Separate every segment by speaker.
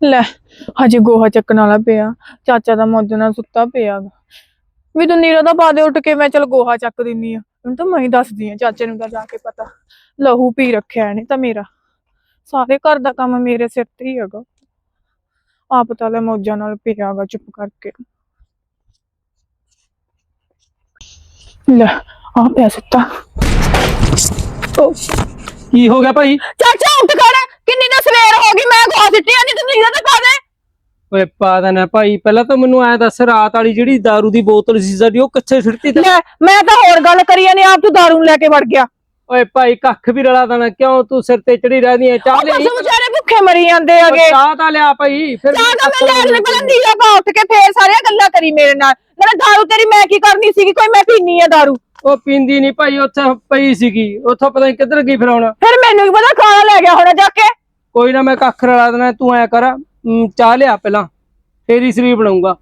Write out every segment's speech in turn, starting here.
Speaker 1: ਲੈ, ਹਜੇ ਗੋਹਾ ਚੱਕਣ ਵਾਲਾ ਪਿਆ। ਚਾਚਾ ਦਾ ਮੌਜ ਨਾਲ ਸੁੱਤਾ ਪਿਆ ਗਾ। ਵੀ ਤੂੰ ਨੀਰਾ ਦਾ ਪਾ ਦੇ ਉੱਠ ਕੇ, ਮੈਂ ਚਲ ਗੋਹਾ ਚੱਕ ਦਿੰਨੀ ਆ। ਹੁਣ ਤਾਂ ਮੈਂ ਹੀ ਦੱਸਦੀ ਆ, ਚਾਚੇ ਨੂੰ ਤਾਂ ਜਾ ਕੇ ਪਤਾ। ਲਹੂ ਪੀ ਰੱਖਿਆ ਇਹਨੇ ਤਾਂ ਮੇਰਾ। ਸਾਰੇ ਘਰ ਦਾ ਕੰਮ ਮੇਰੇ ਸਿਰ ਤੇ ਹੀ ਹੈਗਾ। ਆਪ ਤਾਂ ਲੈ ਮੌਜਾਂ ਨਾਲ ਪਿਆ ਗਾ ਚੁੱਪ ਕਰਕੇ। ਲੈ, ਆ ਪਿਆ ਸੁੱਤਾ।
Speaker 2: ਕੀ ਹੋ ਗਿਆ ਭਾਈ
Speaker 1: ਚਾਚਾ ਉੱਠ ਖੜ ਕਿੰਨੀ ਤਾਂ ਸਵੇਰ ਹੋ ਗਈ ਮੈਂ ਗੋਹਾ ਸਿੱਟਿਆ ਨਹੀਂ ਤੂੰ ਨੀਰਾ ਤਾਂ ਪਾ ਦੇ।
Speaker 2: ਓਏ ਪਾ ਦੇਣਾ ਭਾਈ ਪਹਿਲਾਂ ਤਾਂ ਮੈਨੂੰ ਐ ਦੱਸ ਰਾਤ ਵਾਲੀ ਜਿਹੜੀ दारू ਦੀ ਬੋਤਲ ਸੀ ਸਾਡੀ ਉਹ ਕਿੱਥੇ ਛਿੜਤੀ ਤੇ?
Speaker 1: ਲੈ ਮੈਂ ਤਾਂ ਹੋਰ ਗੱਲ ਕਰੀ ਜਾਂਦੀ ਆਪ ਤੂੰ ਦਾਰੂ ਨੂੰ ਲੈ ਕੇ ਵੜ ਗਿਆ।
Speaker 2: ਓਏ ਭਾਈ ਕੱਖ ਵੀ ਰਲਾ ਦੇਣਾ ਕਿਉਂ ਤੂੰ ਸਿਰ ਤੇ ਚੜੀ ਰਹਿੰਦੀ ਐ? ਚਾਹ ਲਈ।
Speaker 1: ਪਸ਼ੂ ਵਿਚਾਰੇ ਭੁੱਖੇ ਮਰੀ ਜਾਂਦੇ ਹੈਗੇ।
Speaker 2: ਚਾਹ ਤਾਂ ਲਿਆ ਭਾਈ ਫਿਰ
Speaker 1: ਚਾਹ ਤਾਂ ਮੈਂ ਲੈ ਲੈ ਪਹਿਲਾਂ ਨੀਰਾ ਪਾ ਉੱਠ ਕੇ ਫੇਰ ਸਾਰੀਆਂ ਗੱਲਾਂ ਕਰੀ ਮੇਰੇ ਨਾਲ। ਨਾਲੇ ਦਾਰੂ ਤੇਰੀ ਮੈਂ ਕੀ ਕਰਨੀ ਸੀਗੀ? ਕੋਈ ਮੈਂ ਪੀਣੀ ਆ ਦਾਰੂ।
Speaker 2: ਉਹ ਪੀਂਦੀ ਨਹੀਂ ਭਾਈ ਉੱਥੇ ਪਈ ਸੀਗੀ। ਉੱਥੋਂ ਪਤਾ ਨਹੀਂ ਕਿੱਧਰ ਗਈ ਫਿਰ ਹੁਣ।
Speaker 1: ਫਿਰ ਮੈਨੂੰ ਕੀ ਪਤਾ ਖਾਣਾ ਲੈ ਗਿਆ ਹੋਣਾ ਜਾ ਕੇ।
Speaker 2: ਕੋਈ ਨਾ ਮੈਂ ਕੱਖ ਰਲਾ ਦੇਣਾ ਤੂੰ ਐ ਕਰ ਅਮ, ਚਾਹ ਲਿਆ ਪਹਿਲਾਂ ਫੇਰ ਹੀ ਸਰੀਰ ਬਣਾਉਂਗਾ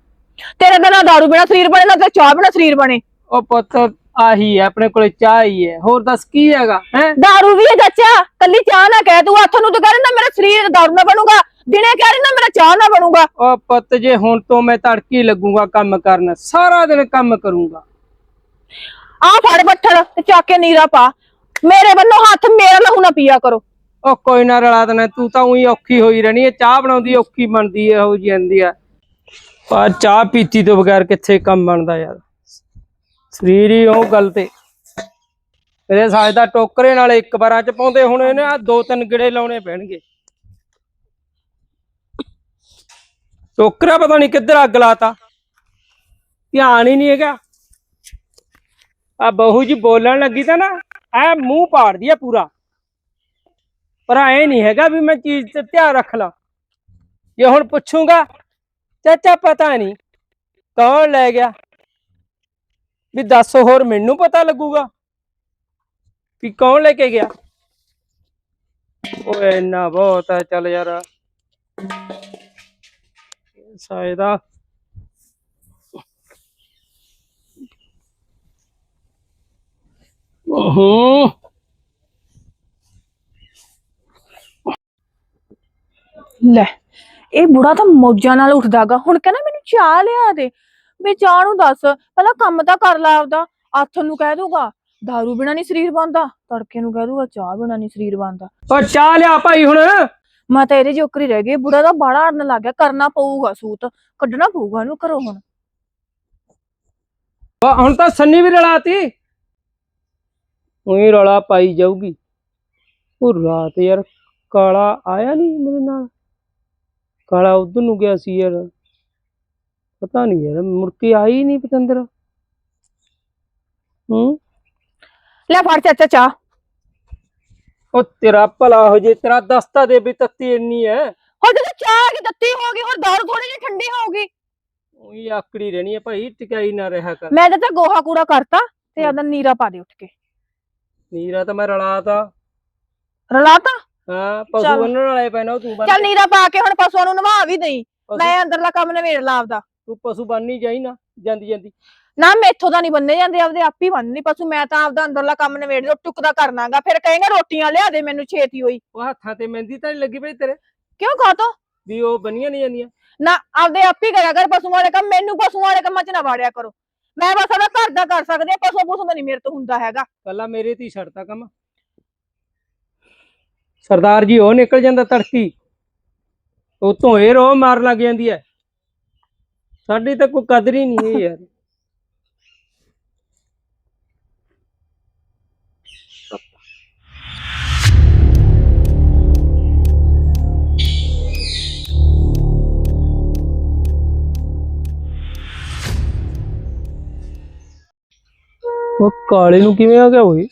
Speaker 1: ਤੇਰੇ ਤਾਂ ਨਾ ਦਾਰੂ ਬਿਨਾ ਸਰੀਰ ਬਣੇ ਨਾ ਤੇ ਚਾਹ ਬਿਨਾ ਸਰੀਰ ਬਣੇ।
Speaker 2: ਉਹ ਪੁੱਤ ਆਹੀ ਹੈ ਆਪਣੇ ਕੋਲੇ ਚਾਹ ਹੀ ਹੈ ਹੋਰ ਦੱਸ ਕੀ ਹੈਗਾ ਹੈ?
Speaker 1: ਦਾਰੂ ਵੀ ਹੈ ਚਾਚਾ ਕੱਲੀ ਚਾਹ ਨਾ ਕਹਿ ਤੂੰ ਹੱਥ ਨੂੰ ਤੂੰ ਕਹਿ ਨਾ ਮੇਰਾ ਸਰੀਰ ਦਾਰੂ ਨਾ ਬਣੂਗਾ। ਦਿਨੇ ਕਹਿ ਰਹੀ ਨਾ ਮੇਰਾ ਚਾਹ ਨਾ ਬਣੂਗਾ।
Speaker 2: ਉਹ ਪੁੱਤ ਜੇ ਹੁਣ ਤੋਂ ਮੈਂ ਤੜਕੀ ਲੱਗੂਗਾ ਕੰਮ ਕਰਨ ਸਾਰਾ ਦਿਨ ਕੰਮ ਕਰੂੰਗਾ।
Speaker 1: ਆ ਫੜ ਬੱਠਲ ਤੇ ਚੱਕ ਕੇ ਨੀਰਾ ਪਾ। ਮੇਰੇ ਵੱਲੋਂ ਹੱਥ ਮੇਰਾ ਲਹੂ ਨਾ ਪੀਆ ਕਰੋ।
Speaker 2: ਉਹ ਕੋਈ ਨਾ ਰਲਾ ਦੇਣਾ, ਤੂੰ ਤਾਂ ਉਹੀ ਔਖੀ ਹੋਈ ਰਹਿਣੀ ਹੈ, ਚਾਹ ਬਣਾਉਂਦੀ ਔਖੀ ਬਣਦੀ ਹੈ ਹੋ ਜਾਂਦੀ ਹੈ। ਪਰ ਚਾਹ ਪੀਤੀ ਤੋਂ ਬਗੈਰ ਕਿੱਥੇ ਕੰਮ ਬਣਦਾ ਯਾਰ। ਸਰੀਰ ਹੀ ਉਹ ਗੱਲ ਤੇ। ਤੇਰੇ ਸਾਜ ਦਾ ਟੋਕਰੇ ਨਾਲ ਇੱਕ ਵਾਰਾਂ ਚ ਪਾਉਂਦੇ, ਹੁਣ ਇਹਨੇ ਆ ਦੋ ਤਿੰਨ ਗਿੜੇ ਲਾਉਣੇ ਪੈਣਗੇ। ਟੋਕਰਾ ਪਤਾ ਨਹੀਂ ਕਿੱਧਰ ਅੱਗ ਲਾਤਾ। ਧਿਆਨ ਹੀ ਨਹੀਂ ਹੈਗਾ। ਆ ਬਹੂ ਜੀ ਬੋਲਣ ਲੱਗੀ ਤਾਂ ਨਾ, ਐ ਮੂੰਹ ਪਾੜਦੀ ਆ ਪੂਰਾ। ਪਰ ਐ ਨਹੀਂ ਹੈਗਾ ਵੀ ਮੈਂ ਚੀਜ਼ ਤੇ ਧਿਆਨ ਰੱਖ ਲਾਂ। ਜੇ ਹੁਣ ਪੁੱਛੂਗਾ, ਚਾਚਾ ਪਤਾ ਨਹੀਂ ਕੌਣ ਲੈ ਗਿਆ, ਵੀ ਦੱਸ ਹੋਰ ਮੈਨੂੰ ਪਤਾ ਲੱਗੂਗਾ ਵੀ ਕੌਣ ਲੈ ਕੇ ਗਿਆ। ਓਏ ਇੰਨਾ ਬਹੁਤ ਹੈ, ਚੱਲ ਯਾਰ। ਸਾਇਦਾ। ਓਹੋ।
Speaker 1: ਲੈ ਇਹ ਬੁੜਾ ਤਾਂ ਮੌਜਾਂ ਨਾਲ ਉੱਠਦਾਗਾ। ਹੁਣ ਕਹਿੰਦਾ ਮੈਨੂੰ ਚਾਹ ਲਿਆ ਦੇ। ਵੀ ਚਾਹ ਨੂੰ ਦੱਸ ਪਹਿਲਾਂ ਕੰਮ ਤਾਂ ਕਰ ਲਾ ਆਪਦਾ। ਆਥਣ ਨੂੰ ਕਹਿ ਦੂਗਾ ਦਾਰੂ ਬਿਨਾ ਨਹੀਂ ਸਰੀਰ ਬਣਦਾ। ਤੜਕੇ ਨੂੰ ਕਹਿ ਦੂਗਾ ਚਾਹ ਬਿਨਾ ਨਹੀਂ ਸਰੀਰ ਬਣਦਾ।
Speaker 2: ਓ ਚਾਹ ਲਿਆ ਭਾਈ ਹੁਣ।
Speaker 1: ਮੈਂ ਤਾਂ ਇਹਦੇ ਜੋਕਰੀ ਰਹਿ ਗਈ। ਬੁੜਾ ਦਾ ਬਾੜਾ ਅੜਨ ਲੱਗ ਗਿਆ। ਕਰਨਾ ਪਊਗਾ ਸੂਤ। ਕੱਢਣਾ ਪਊਗਾ ਇਹਨੂੰ ਘਰੋਂ ਹੁਣ।
Speaker 2: ਵਾ ਹੁਣ ਤਾਂ ਸੰਨੀ ਵੀ ਰਲਾਤੀ ਉਹੀ ਰੌਲਾ ਪਾਈ ਜਾਊਗੀ। ਉਹ ਰਾਤ ਯਾਰ ਕਾਲਾ ਆਇਆ ਨਹੀਂ ਮੇਰੇ ਨਾਲ। ਕਾਲਾ ਉਧਰ ਨੂੰ ਗਿਆ ਸੀ ਯਾਰ। ਪਤਾ ਨਹੀਂ ਯਾਰ ਮੁੜ ਕੇ ਆਈ ਨਹੀਂ ਪਤੰਦਰ। ਹੂੰ?
Speaker 1: ਲੈ ਫੜ ਚਾਚਾ ਚਾਹ।
Speaker 2: ਉਹ ਤੇਰਾ ਭਲਾ ਹੋ ਜੇ ਤੇਰਾ ਦਸਤਾ ਦੇ ਵੀ ਤੱਤੀ ਇੰਨੀ ਐ।
Speaker 1: ਹੋਰ ਤੇ ਚਾਹ ਕੀ ਤੱਤੀ ਹੋ ਗਈ ਹੋਰ ਦਾਰੂ ਥੋੜੀ ਜਿਹੀ ਠੰਡੀ ਹੋਊਗੀ।
Speaker 2: ਉਹੀ ਆਕੜੀ ਰਹਿਣੀ ਐ ਭਾਈ ਟਿਕਾਈ ਨਾ ਰਿਹਾ ਕਰ।
Speaker 1: ਮੈਂ ਤਾਂ ਗੋਹਾ ਕੂੜਾ ਕਰਤਾ ਤੇ ਆਦਾ ਨੀਰਾ ਪਾ ਦੇ ਉੱਠ ਕੇ।
Speaker 2: ਨੀਰਾ ਤਾਂ ਮੈਂ ਰਲਾਤਾ।
Speaker 1: ਰਲਾਤਾ?
Speaker 2: ਹਾਂ ਪਸ਼ੂ
Speaker 1: ਚੱਲ।
Speaker 2: ਬੰਨਣ ਵਾਲੇ ਪੈਣਾ ਉਹ ਤੂੰ ਬੰਨ
Speaker 1: ਚੱਲ ਨੀਰਾ ਪਾ ਕੇ ਹੁਣ ਪਸ਼ੂਆਂ ਨੂੰ ਨਵਾ ਵੀ ਦੇਈ।
Speaker 2: ਪਸ਼ੂ-
Speaker 1: ਮੈਂ ਅੰਦਰਲਾ ਕੰਮ ਨਵੇੜ ਲਾ ਆਪਦਾ।
Speaker 2: ਤੂੰ ਪਸ਼ੂ ਬੰਨ ਹੀ ਜਾਈ ਨਾ ਜਾਂਦੀ ਜਾਂਦੀ।
Speaker 1: ਨਾ ਮੈਥੋਂ ਤਾਂ ਨਹੀਂ ਬੰਨੇ ਜਾਂਦੇ ਆਪਦੇ ਆਪ ਹੀ ਬੰਨਣੀ ਪਸ਼ੂ। ਮੈਂ ਤਾਂ ਆਪਦਾ ਅੰਦਰਲਾ ਕੰਮ ਨਵੇੜ ਦੇ ਟੁਕਦਾ ਕਰਨਾਗਾ। ਫਿਰ ਕਹੇਗਾ ਰੋਟੀਆਂ ਲਿਆ ਦੇ ਮੈਨੂੰ ਛੇਤੀ ਹੋਈ।
Speaker 2: ਉਹ ਹੱਥਾਂ ਤੇ ਮਹਿੰਦੀ ਤਾਂ ਨੀ ਲੱਗੀ ਪਈ ਤੇਰੇ?
Speaker 1: ਕਿਉਂ ਖਾਤੋ
Speaker 2: ਵੀ ਉਹ ਬੰਨੀਆਂ ਨਹੀਂ ਜਾਂਦੀਆਂ।
Speaker 1: ਨਾ ਆਪਦੇ ਆਪ ਹੀ ਕਰਿਆ ਕਰ ਪਸ਼ੂਆਂ ਵਾਲੇ ਕੰਮ। ਮੈਨੂੰ ਪਸ਼ੂਆਂ ਵਾਲੇ ਕੰਮਾਂ 'ਚ ਨਾ ਵਾੜਿਆ ਕਰੋ। ਮੈਂ ਬਸ ਆਪਦਾ ਘਰ ਦਾ ਕਰ ਸਕਦੀ ਆ ਪਸ਼ੂ ਪਸ਼ੂ ਦਾ ਨਹੀਂ ਮੇਰੇ ਤੋਂ ਹੁੰਦਾ ਹੈਗਾ।
Speaker 2: ਕੱਲਾ ਮੇਰੇ ਤੇ ਹੀ ਛੱਡਤਾ ਕੰਮ। ਸਰਦਾਰ ਜੀ, ਉਹ ਨਿਕਲ ਜਾਂਦਾ ਤੜਕੀ ਉਹ ਧੋਏ ਰੋ ਮਾਰ ਲੱਗ ਜਾਂਦੀ ਹੈ। ਸਾਡੀ ਤਾਂ ਕੋਈ ਕਦਰ ਹੀ ਨਹੀਂ ਹੈ ਯਾਰ। ਉਹ ਕਾਲੇ ਨੂੰ ਕਿਵੇਂ ਆ ਗਿਆ ਓਏ?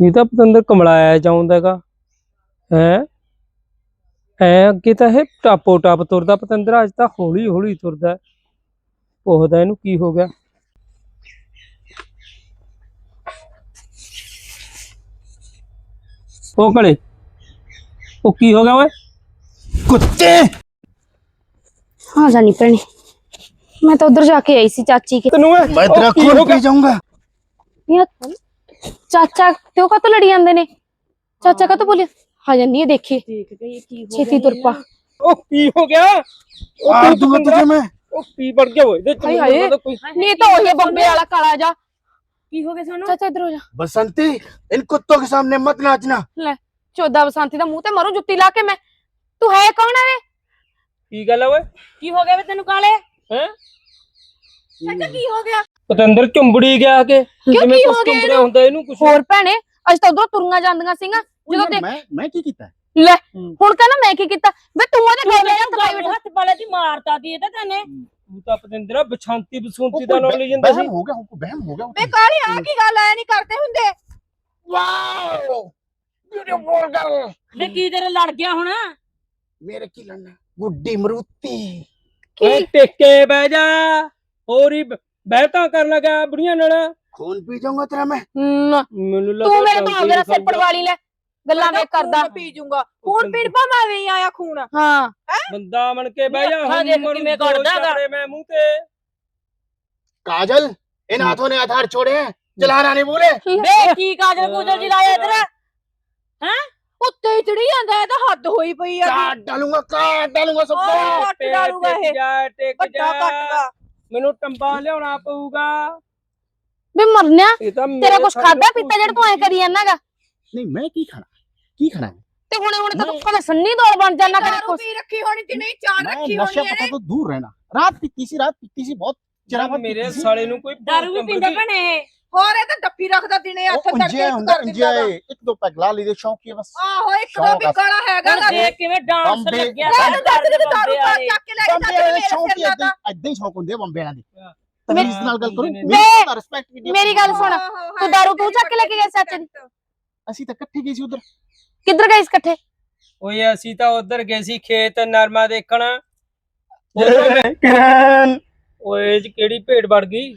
Speaker 2: ਨਹੀਂ ਤਾਂ ਪਤੰਦਰ ਕਮਲਾਇਆ ਜਾਉਂਦਾਗਾ ਹੈ? ਐ ਅੱਗੇ ਤਾਂ ਇਹ ਟਾਪੋ ਟਾਪ ਤੁਰਦਾ ਪਤੰਦਰ ਅੱਜ ਤਾਂ ਹੌਲੀ ਹੌਲੀ ਤੁਰਦਾ। ਉਹਦਾ ਇਹਨੂੰ ਕੀ ਹੋ ਗਿਆ। ਉਹ ਕਲੇ ਉਹ ਕੀ ਹੋ ਗਿਆ ਓਏ? ਕੁੱਤੇ!
Speaker 3: ਹਾਂ ਜਾਨੀ ਪਣੀ ਮੈਂ ਤਾਂ ਉਧਰ ਜਾ ਕੇ ਆਈ ਸੀ ਚਾਚੀ
Speaker 2: ਕੇ। ਤੈਨੂੰ
Speaker 4: ਮੈਂ ਤੇਰਾ
Speaker 2: ਖੋਲ ਕੇ ਜਾਊਂਗਾ।
Speaker 4: ਯਾਰ
Speaker 2: ਗਿਆ
Speaker 4: पी जाऊंगा
Speaker 3: यार चाचा क्यों का तो लड़ी आंदे ने चाचा का तो बोले हाँ जानी है देखिए छेती तुर पा
Speaker 2: ਉਹ ਕੀ ਹੋ ਗਿਆ ਉਹ
Speaker 4: मार
Speaker 2: ਤੂੰ
Speaker 4: दूंगा तुझे मैं
Speaker 2: ਉਹ ਕੀ ਬਣ ਗਿਆ ਓਏ ਇਹਦੇ ਚ
Speaker 1: ਹਾਏ
Speaker 2: ਮੈਨੂੰ
Speaker 1: ਹਾਏ।
Speaker 2: ਲੱਗਦਾ ਕੋਈ
Speaker 1: ਨਹੀਂ ਤਾਂ ਉਹੀ ਬੰਬੇ ਵਾਲਾ ਕਾਲਾ ਜਾ
Speaker 3: ਕੀ ਹੋ ਗਿਆ ਸਾਨੂੰ
Speaker 1: ਚਾਚਾ ਇਧਰ ਹੋ ਜਾ
Speaker 4: बसंती इन कुत्तों के सामने मत नाचना
Speaker 1: ਚੋਦਾ ਬਸੰਤੀ ਦਾ ਮੂੰਹ ਤੇ ਮਰੂ ਜੁੱਤੀ ਲਾ ਕੇ ਮੈਂ ਤੂੰ ਹੈ ਕੌਣ ਹੈ ਵੇ
Speaker 2: ਕੀ ਗੱਲ ਆ ਓਏ
Speaker 3: ਕੀ ਹੋ ਗਿਆ ਵੇ ਤੈਨੂੰ ਕਾਲੇ
Speaker 2: ਹੈ
Speaker 1: ਚਾਚਾ ਕੀ ਹੋ ਗਿਆ
Speaker 2: ਪਤੰਦਰ ਚੁੰਬੜੀ ਗਿਆ ਕੇ ਜਿਵੇਂ
Speaker 1: ਕੁਝ
Speaker 2: ਚੁੰਬੜਿਆ ਹੁੰਦਾ ਇਹਨੂੰ ਕੁਝ
Speaker 1: ਹੋਰ ਭੈਣੇ ਅੱਜ ਤਾਂ ਉਧਰੋਂ ਤੁਰੀਆਂ ਜਾਂਦੀਆਂ ਸੀਗਾ ਜਦੋਂ
Speaker 4: ਦੇਖ ਮੈਂ ਮੈਂ ਕੀ ਕੀਤਾ?
Speaker 1: ਲੈ ਹੁਣ ਕਹਿੰਦਾ ਮੈਂ ਕੀ ਕੀਤਾ? ਵੇ ਤੂੰ ਉਹਦੇ ਗਲੇ ਹੱਥ ਪਾਈ ਬੈਠਾ।
Speaker 3: ਹੱਥ ਪਾਲੇ ਦੀ ਮਾਰਤਾ ਦੀ ਇਹਦਾ ਤੈਨੇ।
Speaker 2: ਤੂੰ ਤਾਂ ਪਤਿੰਦਰਾ ਬਛਾਂਤੀ ਬਸੂੰਤੀ ਦਾ ਨਾਲ ਜਾਂਦਾ ਸੀ।
Speaker 4: ਹੋ ਗਿਆ ਹੁਣ ਬਹਿਮ ਹੋ ਗਿਆ
Speaker 1: ਵੇ ਕਾਲੀ ਆ ਕੀ ਗੱਲ ਐ ਨਹੀਂ ਕਰਦੇ ਹੁੰਦੇ।
Speaker 4: ਵਾਓ! ਬਿਊਟੀਫੁਲ ਗਰਲ
Speaker 3: ਵੇ ਕੀ ਤੇਰੇ ਲੜ ਗਿਆ ਹੁਣ?
Speaker 4: ਮੇਰੇ ਕੀ ਲੜਨਾ? ਗੁੱਡੀ ਮਰੂਤੀ।
Speaker 2: ਕੀ? ਟਿੱਕੇ ਬਹਿ ਜਾ ਹੋਰੀ ਬਹਿਤਾ ਕਰਨ ਲੱਗਾ ਬੁੜੀਆਂ ਨਾਲ
Speaker 4: खून पी जाऊंगा तेरा मैं
Speaker 1: ਨਾ,
Speaker 2: ਮੈਨੂੰ ਲੱਗਾ
Speaker 1: ਤੂੰ ਮੇਰੇ ਤੋਂ
Speaker 2: ਟਾਂਕੇ
Speaker 1: ਮੇਰਾ ਸਿਰ
Speaker 2: ਖਾਊਗਾ।
Speaker 1: ਪੜਵਾ ਲਈ ਲੈ ਗੱਲਾਂ ਵੇ ਕਰਦਾ
Speaker 5: ਪੀ ਜੂੰਗਾ ਖੂਨ ਪੀਣ ਪਾ ਮੈਂ ਵੀ ਆਇਆ ਖੂਨ
Speaker 1: ਹਾਂ
Speaker 2: ਬੰਦਾ ਬਣ ਕੇ ਬਹਿ ਜਾ
Speaker 3: ਅੱਖਾਂ
Speaker 2: ਹੁਣ
Speaker 3: ਦੇਖ
Speaker 2: ਮਰੂ
Speaker 3: ਕਿਵੇਂ
Speaker 2: ਦੋ
Speaker 3: ਕੱਢਦਾ ਗਾ।
Speaker 2: ਚਾਪੜੇ ਮੈਂ ਮੂੰਹ ਤੇ
Speaker 4: काजल इन हाथों ने आधार छोड़े हैं चलाना नहीं भूले
Speaker 3: ਵੇ ਕੀ ਕਾਜਲ ਕੂਜਲ ਜੀ ਲਾਇਆ ਇਧਰ
Speaker 5: ਉੱਤੇ ਚੜੀ ਜਾਂਦਾ ਇਹ ਤਾਂ ਹੱਦ ਹੋਈ ਪਈ ਆ
Speaker 4: काट डालूंगा काट डालूंगा सबको
Speaker 5: ਓਏ ਕੱਟ
Speaker 2: ਟਿਕ
Speaker 5: ਡਾਲੂਗਾ ਇਹ
Speaker 2: ਜਾ ਟਿਕ
Speaker 5: ਵੱਡਾ
Speaker 2: ਜਾ
Speaker 5: ਕੱਟਦਾ
Speaker 2: ਮੈਨੂੰ ਟੰਬਾ ਲਿਆਉਣਾ ਪਊਗਾ।
Speaker 1: ਵੀ ਮਰਨਿਆ ਤੇਰਾ ਕੁਛ ਖਾਦਾ ਪੀਤਾ ਜਿਹੜਾ ਤੂੰ ਐ ਕਰੀ ਜਾਂਦਾਗਾ
Speaker 4: ਨਹੀਂ ਮੈਂ ਕੀ ਖਾਣਾ? ਕੀ ਖਾਣਾ
Speaker 1: ਤੇ ਹੁਣੇ ਹੁਣੇ ਤਾਂ ਤੂੰ ਸੰਨੀ ਦੌਲ ਬਣ ਜਾਣਾ ਕਦੇ ਕੁਛ।
Speaker 5: ਪੀ ਰੱਖੀ ਹੋਣੀ ਤੇ ਨਹੀਂ ਚਾਹ ਰੱਖੀ
Speaker 4: ਨਸ਼ਾ
Speaker 5: ਹੋਣੀ
Speaker 4: ਪਤਾ ਤੋਂ ਦੂਰ ਰਹਿਣਾ। ਰਾਤ ਪੀਤੀ ਸੀ ਰਾਤ ਪੀਤੀ ਸੀ
Speaker 2: ਬਹੁਤ
Speaker 4: ਚਿਰਾਂ
Speaker 2: ਮੇਰੇ ਸਾਲੇ ਨੂੰ ਕੋਈ
Speaker 3: ਦਾਰੂ ਵੀ ਪੀਂਦਾ ਭੈਣੇ।
Speaker 5: ਹੋਰ ਇਹ ਤਾਂ ਡੱਫੀ ਰੱਖਦਾ ਦਿਨੇ ਹੱਥ
Speaker 4: ਕਰਕੇ
Speaker 5: ਇੱਕ ਕਰ ਦਿੰਦਾ ਉਂਜਿਆ ਵਾ।
Speaker 4: ਇੱਕ ਦੋ ਪੈਗ ਲਾ ਲਈ ਦੇ ਸ਼ੌਂਕੀ ਬਸ।
Speaker 5: ਆਹੋ ਇੱਕ ਦੋ
Speaker 4: ਵੀ ਆ।
Speaker 5: ਹੈਗਾ ਨਾ
Speaker 3: ਦੇਖ ਕਿਵੇਂ ਡਾਂਸ
Speaker 4: ਬੰਬੇ-
Speaker 3: ਲੱਗਿਆ
Speaker 5: ਮੈਨੂੰ ਦੱਸ ਦੇ ਦਾਰੂ ਪਾ ਚੱਕ ਕੇ ਲੈ
Speaker 4: ਬੰਬੇ ਵਾਲੇ
Speaker 5: ਦੇ
Speaker 4: ਸ਼ੌਂਕੀ ਜਾਂਦਾ ਇਦਾਂ ਸ਼ੌਂਕ ਹੁੰਦੇ ਆ ਬੰਬੇ ਵਾਲਿਆਂ ਦੇ। ਤਮੀਜ਼ ਨਾਲ ਗੱਲ ਕਰੋ ਮੇਰੇ ਨਾਲ ਰਿਸਪੈਕਟ ਵੀ
Speaker 1: ਮੇਰੀ ਗੱਲ ਸੁਣ ਤੂੰ ਦਾਰੂ ਤੂੰ ਚੱਕ ਕੇ ਲੈ ਕੇ ਗਿਆ ਸੱਚ
Speaker 4: ਅਸੀਂ ਤਾਂ ਇਕੱਠੇ ਗਏ ਸੀ ਉਧਰ।
Speaker 1: ਕਿੱਧਰ ਗਏ ਸੀ ਇਕੱਠੇ?
Speaker 2: ਓਏ ਅਸੀਂ ਤਾਂ ਉਧਰ ਗਏ ਸੀ ਖੇਤ ਨਰਮਾ ਦੇਖਣ। ਉੱਧਰ- ਕਿਰਨ ਕਿਹੜੀ ਭੇਡ ਵੜ ਗਈ?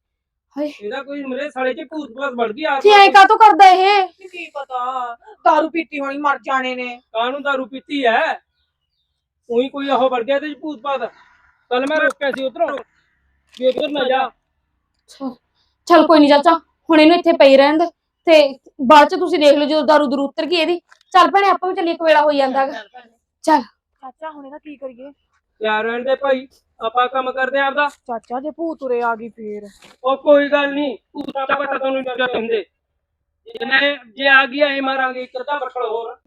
Speaker 2: ਇਹਦਾ ਕੋਈ ਮੇਰੇ ਸਾਲੇ 'ਚ ਭੂਤ ਭਾਤ ਵੜ ਗਈ ਆ
Speaker 1: ਤੇ ਐ ਕਾਤੋਂ ਕਰਦਾ ਇਹ?
Speaker 5: ਕੀ ਪਤਾ? ਦਾਰੂ ਪੀਤੀ ਹੋਣੀ ਮਰ ਜਾਣੇ ਨੇ।
Speaker 2: ਕਾਹਨੂੰ ਦਾਰੂ ਪੀਤੀ ਹੈ ਉਹੀ ਕੋਈ ਉਹ ਵੜ ਗਿਆ ਤੇ ਭੂਤ ਭਾਤ। ਕੱਲ ਮੈਂ ਰੋਕਿਆ ਸੀ ਉਧਰੋਂ। ਵੀ ਉਧਰ ਨਾ ਜਾ।
Speaker 1: ਚੱਲ ਕੋਈ ਨਹੀਂ ਚਾਚਾ ਹੁਣ ਇਹਨੂੰ ਇੱਥੇ ਪਈ ਰਹਿਣ ਦੇ। ਤੇ ਬਾਅਦ ਚ ਤੁਸੀਂ ਦੇਖ ਲਓ ਜਦੋਂ ਦਾਰੂ ਦਰੂ ਉਤਰ ਗਈ ਇਹਦੀ। ਚੱਲ ਭੈਣੇ ਆਪਾਂ ਵੀ ਚੱਲੀ ਇੱਕ ਵੇਲਾ ਹੋਈ ਜਾਂਦਾ ਗਾ। ਚੱਲ।
Speaker 5: ਚਾਚਾ ਹੁਣ ਇਹਦਾ ਕੀ ਕਰੀਏ?
Speaker 2: ਯਾਰ ਰਹਿਣ ਦੇ ਭਾਈ ਆਪਾਂ ਕੰਮ ਕਰਦੇ ਆਂ ਆਪਦਾ।
Speaker 5: ਚਾਚਾ ਜੇ ਭੂਤ ਉਰੇ ਆ ਗਈ ਫੇਰ।
Speaker 2: ਉਹ ਕੋਈ ਗੱਲ ਨਹੀਂ ਭੂਤਾਂ ਦਾ ਪਤਾ ਤੁਹਾਨੂੰ ਨਹੀਂ ਕਹਿੰਦੇ। ਜੇ ਮੈਂ ਜੇ ਆ ਗਿਆ ਇਹ ਮਾਰਾਂਗੇ ਇੱਕ ਅੱਧਾ ਬੱਕਲ ਹੋਰ।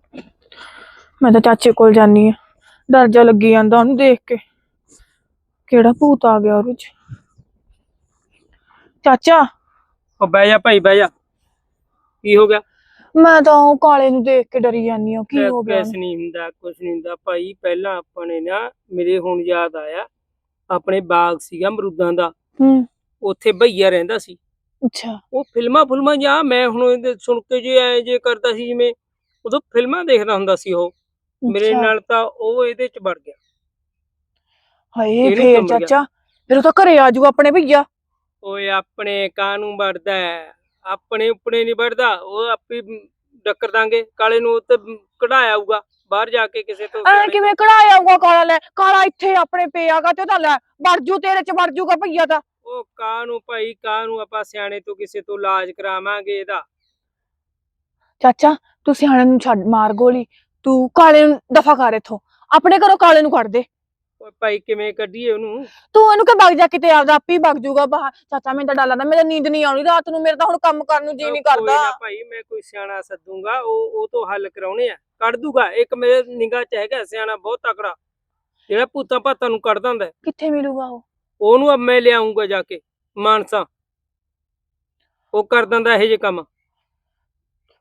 Speaker 1: ਮੈਂ ਤਾਂ ਚਾਚੇ ਕੋਲ ਜਾਨੀ ਆ ਡਰ ਜਾ ਲੱਗੀ ਜਾਂਦਾ ਉਹਨੂੰ ਦੇਖ ਕੇ। ਕਿਹੜਾ ਭੂਤ ਆ ਗਿਆ ਉਹਦੇ ਚ? ਚਾਚਾ!
Speaker 2: ਉਹ ਬਹਿ ਜਾ ਭਾਈ ਬਹਿ ਜਾ। ਕੀ ਹੋ ਗਿਆ?
Speaker 1: ਮੈਂ ਤਾਂ ਉਹ ਕਾਲੇ ਨੂੰ ਦੇਖ ਕੇ ਡਰੀ ਜਾਂਦੀ ਆ ਕੀ ਹੋ ਗਿਆ
Speaker 2: ਕੁਛ ਨਹੀਂ ਹੁੰਦਾ ਕੁਛ ਨਹੀਂ ਹੁੰਦਾ। ਭਾਈ ਪਹਿਲਾਂ ਆਪਾਂ ਨੇ ਨਾ ਮੇਰੇ ਹੁਣ ਯਾਦ ਆਇਆ ਆਪਣੇ ਬਾਗ ਸੀਗਾ ਅਮਰੂਦਾਂ ਦਾ।
Speaker 1: ਹੂੰ।
Speaker 2: ਉੱਥੇ ਭਈਆ ਰਹਿੰਦਾ ਸੀ।
Speaker 1: ਅੱਛਾ।
Speaker 2: ਉਹ ਫਿਲਮਾਂ ਫੁਲਮਾਂ ਜਾਂ ਮੈਂ ਹੁਣ ਇਹਦੇ ਸੁਣ ਕੇ ਜੇ ਐ ਜੇ ਕਰਦਾ ਸੀ ਜਿਵੇਂ ਉਦੋਂ ਫਿਲਮਾਂ ਦੇਖਦਾ ਹੁੰਦਾ ਸੀ ਉਹ। ਮੇਰੇ
Speaker 1: ਅੱਛਾ।
Speaker 2: ਨਾਲ ਤਾਂ ਉਹ ਇਹਦੇ ਚ ਵੜ ਗਿਆ।
Speaker 1: ਹਾਏ
Speaker 2: ਇਹਨੂੰ
Speaker 1: ਫੇਰ
Speaker 2: ਕੰਮ ਗਿਆ।
Speaker 1: ਚਾਚਾ ਫਿਰ ਉਹ ਤਾਂ ਘਰੇ ਆ ਜਾਊਗਾ ਆਪਣੇ ਭਈਆ।
Speaker 2: ਓਏ ਆਪਣੇ ਕਾਨੂੰ ਵੜਦਾ ਹੈ? ਆਪਣੇ ਉੱਪਰੇ ਨਹੀਂ ਵੜਦਾ ਉਹ ਆਪੇ ਡੱਕਰ ਦਾਂਗੇ ਕਾਲੇ ਨੂੰ ਉੱਤੇ ਕਢਾਇਆ ਆਊਗਾ ਬਾਹਰ ਜਾ ਕੇ ਕਿਸੇ ਤੋਂ
Speaker 1: ਐ ਕਿਵੇਂ ਕਢਾਇਆ ਆਊਗਾ ਕਾਲਾ ਲੈ ਕਾਲਾ ਇੱਥੇ ਆਪਣੇ ਪਿਆਗਾ ਤੇ ਉਹਦਾ ਲੈ ਵੜ ਜੂ ਤੇਰੇ ਚ ਵੜ ਜੂਗਾ ਭਈਆ ਦਾ
Speaker 2: ਉਹ ਕਾਨੂੰ ਭਾਈ ਕਾਨੂੰ ਆਪਾਂ ਸਿਆਣੇ ਤੋਂ ਕਿਸੇ ਤੋਂ ਇਲਾਜ ਕਰਾਵਾਂਗੇ ਇਹਦਾ।
Speaker 1: ਚਾਚਾ ਤੂੰ ਸਿਆਣੇ ਨੂੰ ਛੱਡ ਮਾਰ ਗੋਲੀ ਤੂੰ ਕਾਲੇ ਨੂੰ ਦਫਾ ਕਰ ਇਥੋਂ ਆਪਣੇ ਘਰੋਂ ਕਾਲੇ ਨੂੰ ਕੱਢ ਦੇ।
Speaker 2: ਓਏ ਭਾਈ ਕਿਵੇਂ ਕੱਢੀਏ ਉਹਨੂੰ?
Speaker 1: ਤੂੰ ਇਹਨੂੰ ਕਿ ਵਗ ਜਾ ਕਿਤੇ? ਆਪਦਾ ਆਪੇ ਹੀ ਵਗ ਜੂਗਾ ਬਾਹਰ। ਚਾਚਾ ਮੈਨੂੰ ਤਾਂ ਡਰ ਲੱਗਦਾ ਮੇਰਾ ਨੀਂਦ ਨਹੀਂ ਆਉਣੀ ਰਾਤ ਨੂੰ। ਮੇਰੇ ਤਾਂ ਹੁਣ ਕੰਮ ਕਰਨ ਨੂੰ ਜੀ ਨਹੀਂ
Speaker 2: ਕੋਈ
Speaker 1: ਕਰਦਾ।
Speaker 2: ਨਾ ਭਾਈ ਮੈਂ ਕੋਈ ਸਿਆਣਾ ਸੱਦੂਗਾ ਉਹ ਉਹ ਤੋਂ ਹੱਲ ਕਰਾਉਣੇ ਆ। ਕੱਢ ਦੂਗਾ। ਇੱਕ ਮੇਰੇ ਨਿਗਾਹ ਚ ਹੈਗਾ ਸਿਆਣਾ ਬਹੁਤ ਤਕੜਾ। ਜਿਹੜਾ ਭੂਤਾਂ ਭਾਤਾਂ ਨੂੰ ਕੱਢ ਦਿੰਦਾ ਹੈ।
Speaker 1: ਕਿੱਥੇ ਮਿਲੂਗਾ ਉਹ?
Speaker 2: ਉਹਨੂੰ ਅਬ ਮੈਂ ਲਿਆਉਂਗਾ ਜਾ ਕੇ ਮਾਨਸਾ। ਉਹ ਕਰ ਦਿੰਦਾ ਇਹੋ ਜਿਹੇ ਕੰਮ।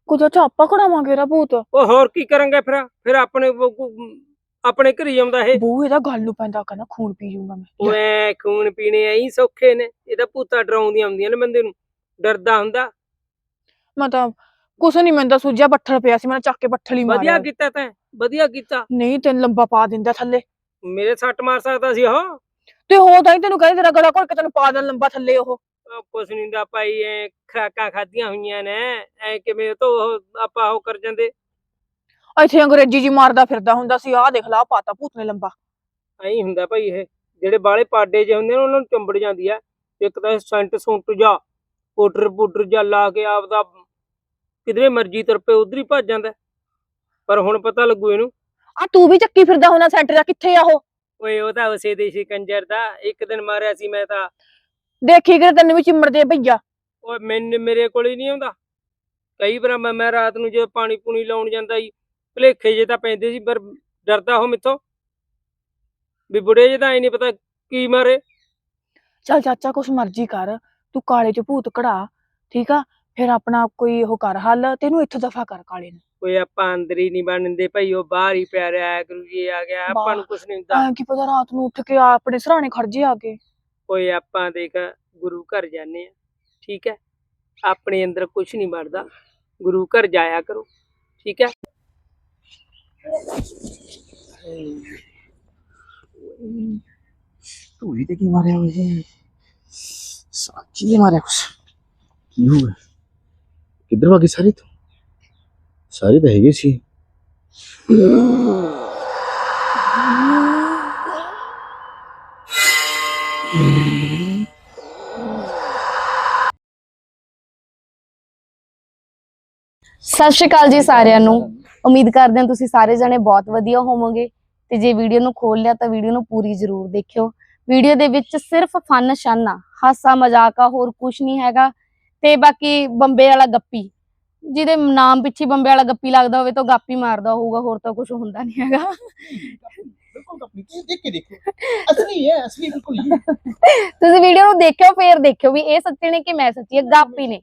Speaker 1: ਕੁਝ ਚਾਪਾ ਕਢਾਵਾਂਗੇ ਰਾ ਭੂਤ।
Speaker 2: ਉਹ ਹੋਰ ਕੀ ਕਰਾਂਗੇ ਫਿਰ? ਫਿਰ ਆਪਣੇ ਆਪਣੇ ਘਰ ਆਉਂਦਾ ਇਹ।
Speaker 1: ਬੂ ਇਹਦਾ ਗੱਲ ਨੂੰ ਪੈਂਦਾ ਕਹਿੰਦਾ ਖੂਨ ਪੀ ਜੂਗਾ ਮੈਂ।
Speaker 2: ਓਏ ਖੂਨ ਪੀਣੇ ਐਂ ਸੌਖੇ ਨੇ ਇਹਦਾ ਭੂਤਾਂ ਡਰਾਉਂਦੀਆਂ ਹੁੰਦੀਆਂ ਨੇ ਬੰਦੇ ਨੂੰ ਡਰਦਾ ਹੁੰਦਾ।
Speaker 1: ਮੈਂ ਤਾਂ ਕੁਛ ਨਹੀਂ ਮੈਨੂੰ ਤਾਂ ਸੁੱਜਿਆ ਬੱਠਲ ਪਿਆ ਸੀ ਮੈਂ ਚੱਕ ਕੇ ਬੱਠਲ ਹੀ
Speaker 2: ਵਧੀਆ
Speaker 1: ਮਾਰਿਆ।
Speaker 2: ਕੀਤਾ ਤੈਂ ਵਧੀਆ ਕੀਤਾ।
Speaker 1: ਨਹੀਂ ਤੈਨੂੰ ਲੰਬਾ ਪਾ ਦਿੰਦਾ ਥੱਲੇ।
Speaker 2: ਮੇਰੇ ਸੱਟ ਮਾਰ ਸਕਦਾ ਸੀ ਉਹ।
Speaker 1: ਤੇ ਹੋ ਤਾਂ ਹੀ ਤੈਨੂੰ ਕਹਿੰਦੇ ਤੇਰਾ ਗਲਾ ਘੋਲ ਕੇ ਤੈਨੂੰ ਪਾ ਦੇਣ ਲੰਬਾ ਥੱਲੇ ਉਹ।
Speaker 2: ਕੁਛ ਨਹੀਂ ਦਾ ਭਾਈ ਐ ਖਰਾਕਾਂ ਖਾਧੀਆਂ ਹੋਈਆਂ ਨੇ ਐ ਕਿਵੇਂ ਤੋਂ ਉਹ ਆਪਾਂ ਉਹ ਕਰ ਜਾਂਦੇ।
Speaker 1: ਇੱਥੇ ਅੰਗਰੇਜ਼ੀ ਜੀ ਮਾਰਦਾ ਫਿਰਦਾ ਹੁੰਦਾ ਸੀ ਆਹ ਦੇਖ ਲਾ ਆਹ ਪਾਤਾ ਭੂਤ ਨੇ ਲੰਬਾ।
Speaker 2: ਐਂ ਹੁੰਦਾ ਭਾਈ ਇਹ ਜਿਹੜੇ ਬਾਲੇ ਪਾਡੇ ਜੇ ਹੁੰਦੇ ਨੇ ਉਹਨਾਂ ਨੂੰ ਚੰਬੜ ਜਾਂਦੀ ਆ। ਇੱਕ ਤਾਂ ਸੈਂਟ ਸੁੰਟ ਜਾ ਪਾਊਡਰ ਪੂਡਰ ਜਾ ਲਾ ਕੇ ਆਪਦਾ ਕਿਧਰੇ ਮਰਜ਼ੀ ਤਰਪੇ ਉਧਰ ਹੀ ਭੱਜ ਜਾਂਦਾ। ਪਰ ਹੁਣ ਪਤਾ ਲੱਗੂ ਇਹਨੂੰ।
Speaker 1: ਆ ਤੂੰ ਵੀ ਚੱਕੀ ਫਿਰਦਾ ਹੁੰਦਾ ਸੈਂਟਰ ਦਾ ਕਿੱਥੇ ਆ ਉਹ?
Speaker 2: ਓਏ ਉਹ ਤਾਂ ਉਸੇ ਦੇਸ਼ੀ ਕੰਜਰ ਦਾ ਇੱਕ ਦਿਨ ਮਾਰਿਆ ਸੀ ਮੈਂ ਤਾਂ।
Speaker 1: ਦੇਖੀ ਕਿ ਤੈਨੂੰ ਵੀ ਚਿੰਮੜਦੇ ਭਈਆ।
Speaker 2: ਓਏ ਮੈਨ ਮੇਰੇ ਕੋਲ ਹੀ ਨਹੀਂ ਆਉਂਦਾ। ਕਈ ਵਾਰ ਮੈਂ ਮੈਂ ਰਾਤ ਨੂੰ ਜੇ ਪਾਣੀ ਪੂਣੀ ਲਾਉਣ ਜਾਂਦਾ ਸੀ ਭਲੇਖੇ ਜੇ ਤਾਂ ਪੈਂਦੇ ਸੀ ਪਰ ਡਰਦਾ ਉਹ ਮਿੱਥੋਂ। ਵੀ ਬੁੜੇ ਜੇ ਤਾਂ ਐ ਨਹੀਂ ਪਤਾ ਕੀ ਮਾਰੇ।
Speaker 1: ਚੱਲ ਚਾਚਾ ਕੁਛ ਮਰਜ਼ੀ ਕਰ ਤੂੰ ਕਾਲੇ ਚ ਭੂਤ ਕਢਾ ਠੀਕ ਆ? ਫਿਰ ਆਪਣਾ ਕੋਈ ਉਹ ਕਰ ਹੱਲ ਤੈਨੂੰ ਇੱਥੋਂ ਦਫਾ ਕਰ ਕਾਲੇ ਨੂੰ।
Speaker 2: ਕੋਈ ਆਪਾਂ ਅੰਦਰ ਹੀ ਨਹੀਂ ਬਣਦੇ ਭਾਈ ਉਹ ਬਾਹਰ ਹੀ ਪਿਆ ਰਿਹਾ ਗੁਰੂ ਜੀ ਆ ਗਿਆ ਆਪਾਂ ਨੂੰ ਕੁਛ ਨਹੀਂ ਹੁੰਦਾ।
Speaker 1: ਐਂ ਕੀ ਪਤਾ ਰਾਤ ਨੂੰ ਉੱਠ ਕੇ ਆਪਣੇ ਸਰਾਣੇ ਖੜਜੇ ਆ ਕੇ।
Speaker 2: ਕੋਈ ਆਪਾਂ ਦੇਖ ਗੁਰੂ ਘਰ ਜਾਂਦੇ ਆ ਠੀਕ ਹੈ? ਆਪਣੇ ਅੰਦਰ ਕੁਛ ਨਹੀਂ ਬਣਦਾ। ਗੁਰੂ ਘਰ ਜਾਇਆ ਕਰੋ ਠੀਕ ਹੈ?
Speaker 4: ਤੂੰ ਤੇ ਕੀ ਮਾਰਿਆ ਹੋਇਆ ਸੱਚੀ ਹੀ ਮਾਰਿਆ ਕੁਛ ਕੀ ਹੋ ਗਿਆ ਕਿੱਧਰ ਵਾਗੀ ਸਾਰੀ ਤੂੰ ਸਾਰੀ ਤਾਂ ਹੈਗੀ ਸੀ
Speaker 3: ਸਤਿ ਸ਼੍ਰੀ ਅਕਾਲ ਜੀ ਸਾਰਿਆਂ ਨੂੰ ਉਮੀਦ ਕਰਦੇ ਹਾਂ ਤੁਸੀਂ ਸਾਰੇ ਜਣੇ ਬਹੁਤ ਵਧੀਆ ਹੋਵੋਗੇ। ਤੇ ਜੇ ਵੀਡੀਓ ਨੂੰ ਖੋਲ ਲਿਆ ਤਾਂ ਵੀਡੀਓ ਨੂੰ ਪੂਰੀ ਜ਼ਰੂਰ ਦੇਖਿਓ। ਵੀਡੀਓ ਦੇ ਵਿੱਚ ਸਿਰਫ ਫਨ ਸ਼ਨ ਹਾਸਾ ਮਜ਼ਾਕ ਆ ਹੋਰ ਕੁਝ ਨਹੀਂ ਹੈਗਾ। ਤੇ ਬਾਕੀ ਬੰਬੇ ਵਾਲਾ ਗੱਪੀ ਜਿਹਦੇ ਨਾਮ ਪਿੱਛੇ ਬੰਬੇ ਵਾਲਾ ਗੱਪੀ ਲੱਗਦਾ ਹੋਵੇ ਤਾਂ ਗੱਪੀ ਮਾਰਦਾ ਹੋਊਗਾ ਹੋਰ ਤਾਂ ਕੁਝ ਹੁੰਦਾ ਨਹੀਂ ਹੈਗਾ।
Speaker 4: ਬਿਲਕੁਲ ਕੰਪਨੀ ਦੇਖ ਕੇ ਦੇਖੋ। ਅਸਲੀ ਹੈ ਅਸਲੀ ਬਿਲਕੁਲ ਹੀ
Speaker 3: ਤੁਸੀਂ ਵੀਡੀਓ ਨੂੰ ਦੇਖਿਓ ਫੇਰ ਦੇਖਿਓ ਵੀ ਇਹ ਸੱਚੇ ਨੇ ਕਿ ਮੈਂ ਸੱਚੀ ਹੈ ਗੱਪੀ ਨੇ।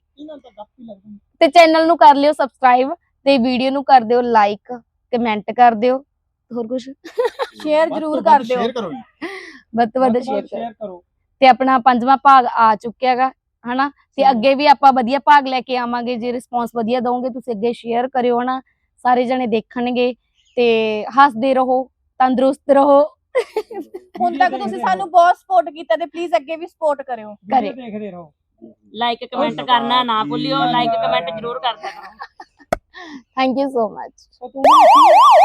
Speaker 4: ਤੇ
Speaker 3: ਚੈਨਲ ਨੂੰ ਕਰ ਲਿਓ ਸਬਸਕ੍ਰਾਈਬ। ਤੇ ਵੀਡੀਓ ਨੂੰ ਕਰ ਦਿਓ ਲਾਈਕ ਕਮੈਂਟ ਕਰ ਦਿਓ। ਹੋਰ ਕੁਝ
Speaker 1: ਸ਼ੇਅਰ ਜ਼ਰੂਰ ਕਰ ਦਿਓ।
Speaker 4: ਸ਼ੇਅਰ ਕਰੋ ਜੀ।
Speaker 3: ਵੱਧ ਤੋਂ ਵੱਧ
Speaker 2: ਸ਼ੇਅਰ ਕਰੋ।
Speaker 3: ਤੇ ਆਪਣਾ ਪੰਜਵਾਂ ਭਾਗ ਆ ਚੁੱਕਿਆ ਹੈਗਾ ਹਨਾ? ਤੇ ਅੱਗੇ ਵੀ ਆਪਾਂ ਵਧੀਆ ਭਾਗ ਲੈ ਕੇ ਆਵਾਂਗੇ। ਜੇ ਰਿਸਪੌਂਸ ਵਧੀਆ ਦਵੋਗੇ ਤੁਸੀਂ ਅੱਗੇ ਸ਼ੇਅਰ ਕਰਿਓ ਹਨਾ? ਸਾਰੇ ਜਣੇ ਦੇਖਣਗੇ ਤੇ ਹੱਸਦੇ ਰਹੋ ਤੰਦਰੁਸਤ ਰਹੋ।
Speaker 1: ਹੁਣ ਤੱਕ ਤੁਸੀਂ ਸਾਨੂੰ ਬਹੁਤ ਸਪੋਰਟ ਕੀਤਾ ਤੇ ਪਲੀਜ਼ ਅੱਗੇ ਵੀ ਸਪੋਰਟ ਕਰਿਓ।
Speaker 3: ਕਰੇ।
Speaker 2: ਵੀਡੀਓ ਦੇਖਦੇ ਰਹੋ।
Speaker 5: ਲਾਈਕ ਕਮੈਂਟ ਕਰਨਾ ਨਾ ਭੁੱਲਿਓ। ਲਾਈਕ ਕਮੈਂਟ ਜ਼ਰੂਰ ਕਰਦਿਆ ਕਰੋ।
Speaker 3: ਥੈਂਕ ਯੂ ਸੋ ਮਚ
Speaker 2: ਉਹ ਤੂੰ ਵੀ